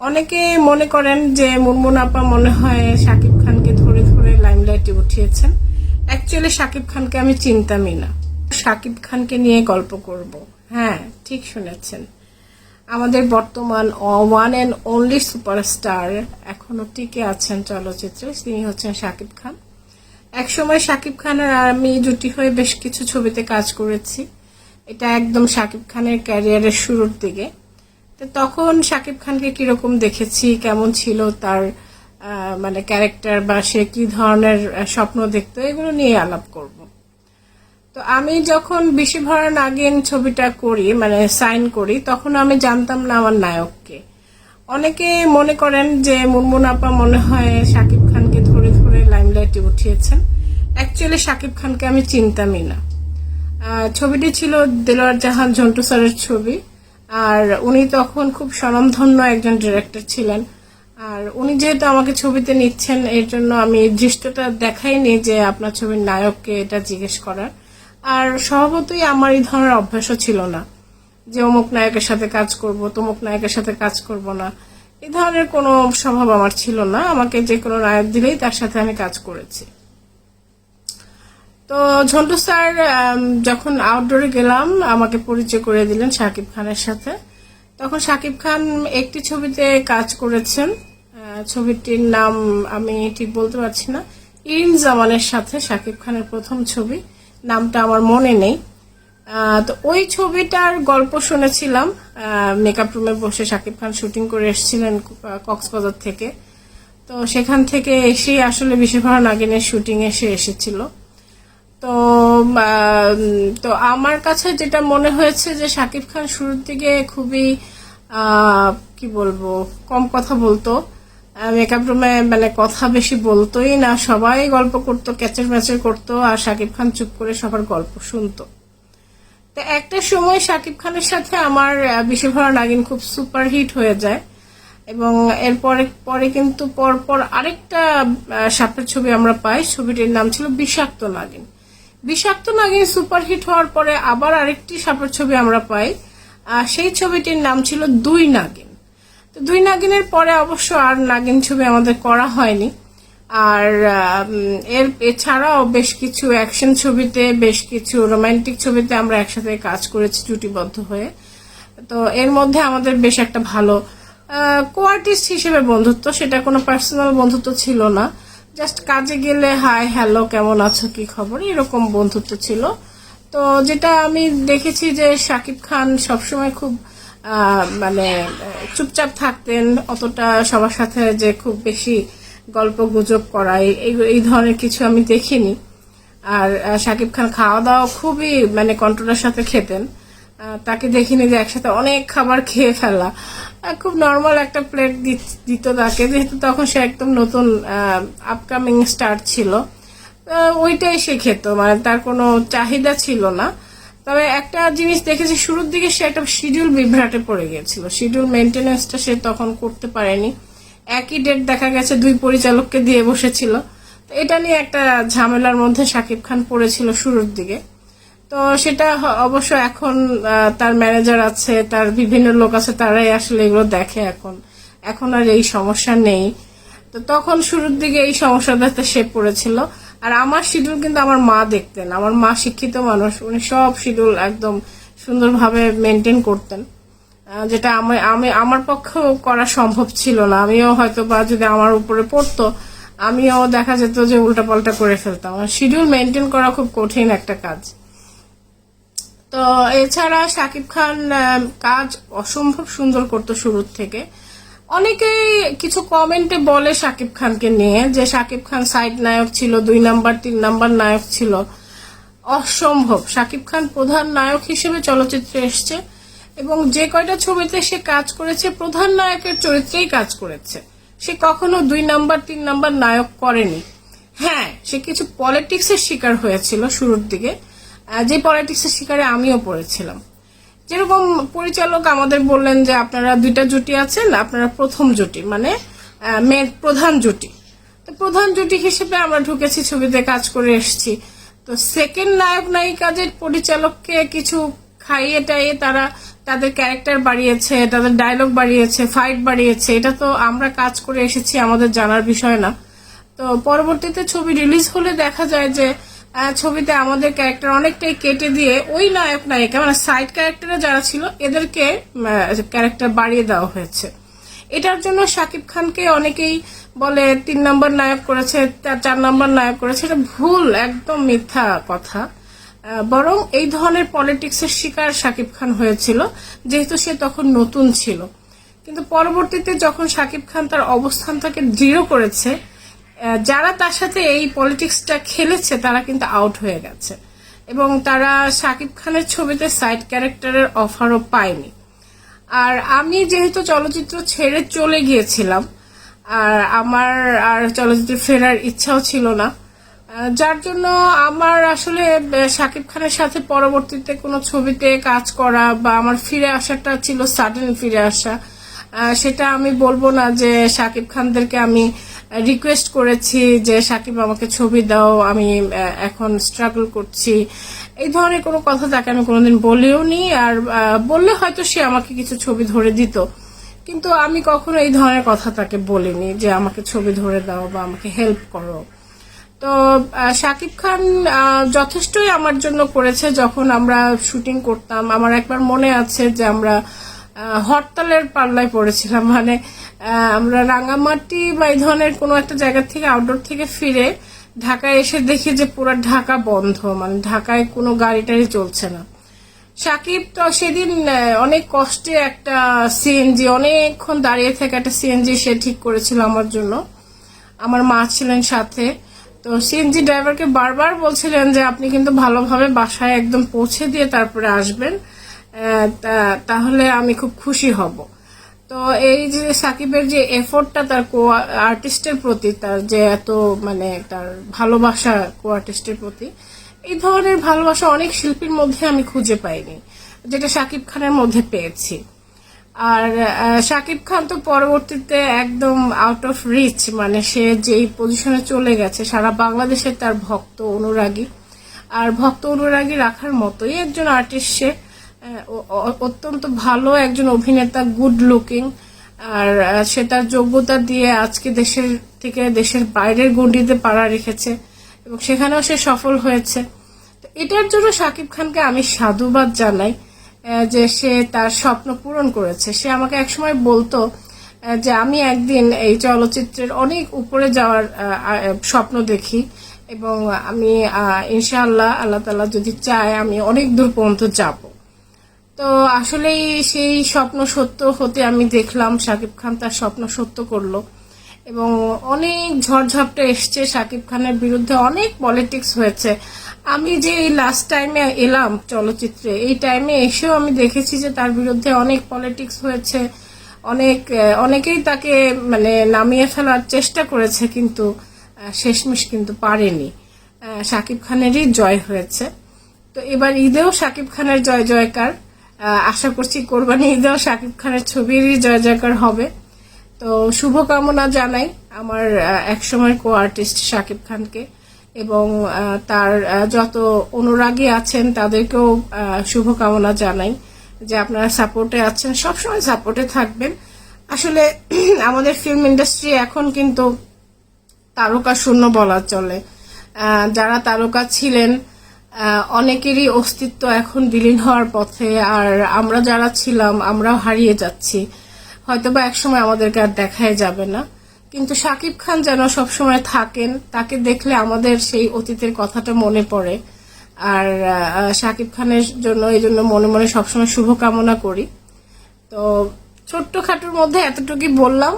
অনেকে মনে করেন যে মুনমুন আপা মনে হয় শাকিব খানকে ধরে ধরে লাইমলাইটে উঠিয়েছেন। অ্যাকচুয়ালি শাকিব খানকে আমি চিনতামই না। শাকিব খানকে নিয়ে গল্প করব। হ্যাঁ ঠিক শুনেছেন। আমাদের বর্তমান ওয়ান অ্যান্ড অনলি সুপারস্টার এখনও টিকে আছেন চলচ্চিত্রে, তিনি হচ্ছেন শাকিব খান। একসময় শাকিব খান আর আমি জুটি হয়ে বেশ কিছু ছবিতে কাজ করেছি। এটা একদম শাকিব খানের ক্যারিয়ারের শুরুর দিকে। তো তখন শাকিব খানকে কীরকম দেখেছি, কেমন ছিল তার মানে ক্যারেক্টার বা সে কি ধরনের স্বপ্ন দেখতো, এগুলো নিয়ে আলাপ করব। তো আমি যখন বিশি ভরা নাগিন ছবিটা করি মানে সাইন করি, তখন আমি জানতাম না আমার নায়ককে। অনেকে মনে করেন যে মুনমুন আপা মনে হয় শাকিব খানকে ধরে ধরে লাইমলাইটে উঠিয়েছেন। অ্যাকচুয়ালি শাকিব খানকে আমি চিনতামই না। ছবিটি ছিল দেলোয়ার জাহান, ঝন্টু স্যারের ছবি। আর উনি তখন খুব স্বনামধন্য একজন ডিরেক্টর ছিলেন। আর উনি যেহেতু আমাকে ছবিতে নিচ্ছেন, এর জন্য আমি দৃশ্যটা দেখাইনি যে আপনার ছবির নায়ককে এটা জিজ্ঞেস করার। আর স্বভাবতই আমার এই ধরনের অভ্যাসও ছিল না যে অমুক নায়কের সাথে কাজ করব, তমুক নায়কের সাথে কাজ করব না। এই ধরনের কোনো স্বভাব আমার ছিল না। আমাকে যে কোনো নায়ক দিলেই তার সাথে আমি কাজ করেছি। তো ঝন্টু স্যার যখন আউটডোরে গেলাম, আমাকে পরিচয় করে দিলেন শাকিব খানের সাথে। তখন শাকিব খান একটি ছবিতে কাজ করেছেন। ছবিটির নাম আমি ঠিক বলতে পারছি না। ইরিন জামানের সাথে শাকিব খানের প্রথম ছবি। নামটা আমার মনে নেই। তো ওই ছবিটার গল্প শুনেছিলাম। মেকআপ রুমে বসে শাকিব খান শুটিং করে এসেছিলেন কক্সবাজার থেকে। তো সেখান থেকে এসেই আসলে বিশেষভার নাগিনের শুটিং এসে এসেছিল। তো তো আমার কাছে যেটা মনে হয়েছে যে শাকিব খান শুরুর দিকে খুবই কি বলব, কম কথা বলতো। মেকআপ রুমে মানে কথা বেশি বলতোই না, সবাই গল্প করতো ক্যাচের ম্যাচের করতো, আর শাকিব খান চুপ করে সবার গল্প শুনতো। তো একটা সময় শাকিব খানের সাথে আমার বিশ্বভরা নাগিন খুব সুপার হিট হয়ে যায়। এবং এরপরে, পরে কিন্তু পরপর আরেকটা সাপের ছবি আমরা পাই, ছবিটির নাম ছিল বিষাক্ত নাগিন। বিষাক্ত নাগিন সুপার হিট হওয়ার পরে আবার আরেকটি সাপের ছবি আমরা পাই। সেই ছবিটির নাম ছিল দুই নাগিন। তো দুই নাগিনের পরে অবশ্য আর নাগিন ছবি আমাদের করা হয়নি। আর এর এছাড়াও বেশ কিছু অ্যাকশন ছবিতে, বেশ কিছু রোমান্টিক ছবিতে আমরা একসাথে কাজ করেছি জুটিবদ্ধ হয়ে। তো এর মধ্যে আমাদের বেশ একটা ভালো কোয়ার্টিস্ট হিসেবে বন্ধুত্ব, সেটা কোনো পার্সোনাল বন্ধুত্ব ছিল না। জাস্ট কাজে গেলে হাই হ্যালো কেমন আছো, কি খবর? এরকম বন্ধুত্ব ছিল। তো যেটা আমি দেখেছি যে শাকিব খান সবসময় খুব মানে চুপচাপ থাকতেন, অতটা সবার সাথে যে খুব বেশি গল্প গুজব করা এই- এই ধরনের কিছু আমি দেখিনি। আর শাকিব খান খাওয়া দাওয়া খুবই মানে কন্ট্রোলের সাথে খেতেন। তাকে দেখিনি যে একসাথে অনেক খাবার খেয়ে ফেলা। খুব নর্মাল একটা প্লেট দিত তাকে, যেহেতু তখন সে একদম নতুন আপকামিং স্টার ছিল। ওইটাই সে খেত মানে তার কোনো চাহিদা ছিল না। তবে একটা জিনিস দেখেছি, শুরুর দিকে সে একটা শিডিউল বিভ্রাটে পড়ে গিয়েছিল। শিডিউল মেনটেন্যান্সটা সে তখন করতে পারেনি। একই ডেট দেখা গেছে, দুই পরিচালককে দিয়ে বসেছিল। তো এটা নিয়ে একটা ঝামেলার মধ্যে শাকিব খান পড়েছিল শুরুর দিকে। তো সেটা অবশ্য এখন তার ম্যানেজার আছে, তার বিভিন্ন লোক আছে, তারাই আসলে এগুলো দেখে এখন। এখন আর এই সমস্যা নেই। তো তখন শুরুর দিকে এই সমস্যাটাতে সে পড়েছিল। আর আমার শিডিউল কিন্তু আমার মা দেখতেন। আমার মা শিক্ষিত মানুষ। উনি সব শিডিউল একদম সুন্দরভাবে মেনটেন করতেন। যেটা আমি আমি, আমার পক্ষেও করা সম্ভব ছিল না। আমিও হয়তো বা যদি আমার উপরে পড়তো, আমিও দেখা যেত যে উল্টাপাল্টা করে ফেলতাম। শিডিউল মেনটেন করা খুব কঠিন একটা কাজ। তো এছাড়া শাকিব খান কাজ অসম্ভব সুন্দর করতো শুরুর থেকে। অনেকেই কিছু কমেন্টে বলে শাকিব খানকে নিয়ে যে শাকিব খান সাইড নায়ক ছিল, দুই নাম্বার, তিন নাম্বার নায়ক ছিল। অসম্ভব। শাকিব খান প্রধান নায়ক হিসেবে চলচ্চিত্রে এসছে এবং যে কয়টা ছবিতে সে কাজ করেছে, প্রধান নায়কের চরিত্রেই কাজ করেছে। সে কখনো দুই নাম্বার, তিন নাম্বার নায়ক করেনি। হ্যাঁ সে কিছু পলিটিক্সের শিকার হয়েছিল শুরুর দিকে। যে পলিটিক্সের শিকারে আমিও পড়েছিলাম। যেরকম পরিচালক আমাদের বললেন যে আপনারা দুইটা জুটি আছেন, আপনারা প্রথম জুটি মানে মেন প্রধান জুটি। তো প্রধান জুটি হিসেবে আমরা ঢুকেছি, ছবিতে কাজ করে এসেছি। তো সেকেন্ড নায়ক নায়িকা যে পরিচালককে কিছু খাইয়ে টাইয়ে তারা তাদের ক্যারেক্টার বাড়িয়েছে, তাদের ডায়লগ বাড়িয়েছে ফাইট বাড়িয়েছে, এটা তো আমরা কাজ করে এসেছি, আমাদের জানার বিষয় না। তো পরবর্তীতে ছবি রিলিজ হলে দেখা যায় যে ছবিতে আমাদের ক্যারেক্টার অনেকটাই কেটে দিয়ে ওই নায়ক নায়িকা মানে সাইড ক্যারেক্টারে যারা ছিল, এদেরকে ক্যারেক্টার বাড়িয়ে দেওয়া হয়েছে। এটার জন্য শাকিব খানকে অনেকেই বলে তিন নম্বর নায়ক করেছে চার নম্বর নায়ক করেছে, এটা ভুল, একদম মিথ্যা কথা। বরং এই ধরনের পলিটিক্সের শিকার শাকিব খান হয়েছিল, যেহেতু সে তখন নতুন ছিল। কিন্তু পরবর্তীতে যখন শাকিব খান তার অবস্থানটাকে দৃঢ় করেছে যারা তার সাথে এই পলিটিক্সটা খেলেছে, তারা কিন্তু আউট হয়ে গেছে। এবং তারা শাকিব খানের ছবিতে সাইড ক্যারেক্টারের অফারও পায়নি। আর আমি যেহেতু চলচ্চিত্র ছেড়ে চলে গিয়েছিলাম, আর আমার আর চলচ্চিত্রে ফেরার ইচ্ছাও ছিল না যার জন্য আমার আসলে শাকিব খানের সাথে পরবর্তীতে কোনো ছবিতে কাজ করা বা আমার ফিরে আসাটা ছিল সাডেন ফিরে আসা সেটা আমি বলব না যে শাকিব খানদেরকে আমি রিকোয়েস্ট করেছি যে, সাকিব, আমাকে ছবি দাও, আমি এখন স্ট্রাগল করছি। এই ধরনের কোনো কথা তাকে আমি কোনোদিন বলেও নি, আর বললে হয়তো সে আমাকে কিছু ছবি ধরে দিত। কিন্তু আমি কখনো এই ধরনের কথা তাকে বলিনি যে, আমাকে ছবি ধরে দাও বা আমাকে হেল্প করো। তো শাকিব খান যথেষ্টই আমার জন্য করেছে। যখন আমরা শুটিং করতাম, আমার একবার মনে আছে যে, আমরা হরতালের পাল্লায় পড়েছিলাম। মানে আমরা রাঙামাটি বা এই ধরনের কোনো একটা জায়গা থেকে আউটডোর থেকে ফিরে ঢাকায় এসে দেখি যে পুরো ঢাকা বন্ধ মানে ঢাকায় কোনো গাড়ি টাড়ি চলছে না। সাকিব তো সেদিন অনেক কষ্টে একটা সিএনজি অনেকক্ষণ দাঁড়িয়ে থেকে একটা সিএনজি সে ঠিক করেছিল আমার জন্য। আমার মা ছিলেন সাথে। তো সিএনজি ড্রাইভারকে বারবার বলছিলেন যে আপনি কিন্তু ভালোভাবে বাসায় একদম পৌঁছে দিয়ে তারপরে আসবেন। তাহলে আমি খুব খুশি হব। তো এই যে সাকিবের যে এফোর্টটা তার কো আর্টিস্টের প্রতি, তার যে এত মানে তার ভালোবাসা কো আর্টিস্টের প্রতি, এই ধরনের ভালোবাসা অনেক শিল্পীর মধ্যে আমি খুঁজে পাইনি, যেটা সাকিব খানের মধ্যে পেয়েছি। আর সাকিব খান তো পরবর্তীতে একদম আউট অফ রিচ মানে সে যেই পজিশনে চলে গেছে, সারা বাংলাদেশে তার ভক্ত অনুরাগী। আর ভক্ত অনুরাগী রাখার মতোই একজন আর্টিস্ট সে। অত্যন্ত ভালো একজন অভিনেতা গুড লুকিং আর আহ, সে তার যোগ্যতা দিয়ে আজকে দেশের থেকে দেশের বাইরের গণ্ডিতে পাড়া রেখেছে এবং সেখানেও সে সফল হয়েছে। তো এটার জন্য শাকিব খানকে আমি সাধুবাদ জানাই যে সে তার স্বপ্ন পূরণ করেছে। সে আমাকে একসময় বলতো যে আমি একদিন এই চলচ্চিত্রের অনেক উপরে যাওয়ার স্বপ্ন দেখি এবং আমি ইনশাআল্লাহ আল্লাহ তালা যদি চায় আমি অনেক দূর পর্যন্ত যাব। তো আসলেই সেই স্বপ্ন সত্য হতে আমি দেখলাম শাকিব খান তার স্বপ্ন সত্য করল। এবং অনেক ঝড়ঝাপটা এসছে শাকিব খানের বিরুদ্ধে, অনেক পলিটিক্স হয়েছে। আমি যে লাস্ট টাইমে এলাম চলচ্চিত্রে, এই টাইমে এসেও আমি দেখেছি যে তার বিরুদ্ধে অনেক পলিটিক্স হয়েছে, অনেক অনেকেই তাকে মানে নামিয়ে ফেলার চেষ্টা করেছে কিন্তু শেষমেশ কিন্তু পারেনি। শাকিব খানেরই জয় হয়েছে। তো এবার ঈদেও শাকিব খানের জয় জয়কার আশা করছি কোরবানি ঈদেও শাকিব খানের ছবিরই জয় জয়কার হবে। তো শুভকামনা জানাই আমার আহ, একসময়ের কো আর্টিস্ট শাকিব খানকে এবং তার যত অনুরাগী আছেন তাদেরকেও শুভকামনা জানাই যে আপনারা সাপোর্টে আছেন সবসময় সাপোর্টে থাকবেন। আসলে আমাদের ফিল্ম ইন্ডাস্ট্রি এখন কিন্তু তারকা শূন্য বলা চলে। যারা তারকা ছিলেন অনেকেরই অস্তিত্ব এখন বিলীন হওয়ার পথে, আর আমরা যারা ছিলাম, আমরাও হারিয়ে যাচ্ছি। হয়তো হয়তোবা একসময় আমাদেরকে আর দেখাই যাবে না। কিন্তু শাকিব খান যেন সবসময় থাকেন, তাকে দেখলে আমাদের সেই অতীতের কথাটা মনে পড়ে। আর শাকিব খানের জন্য, এই জন্য মনে মনে সবসময় শুভকামনা করি। তো ছোট্ট খাটোর মধ্যে এতটুকুই বললাম।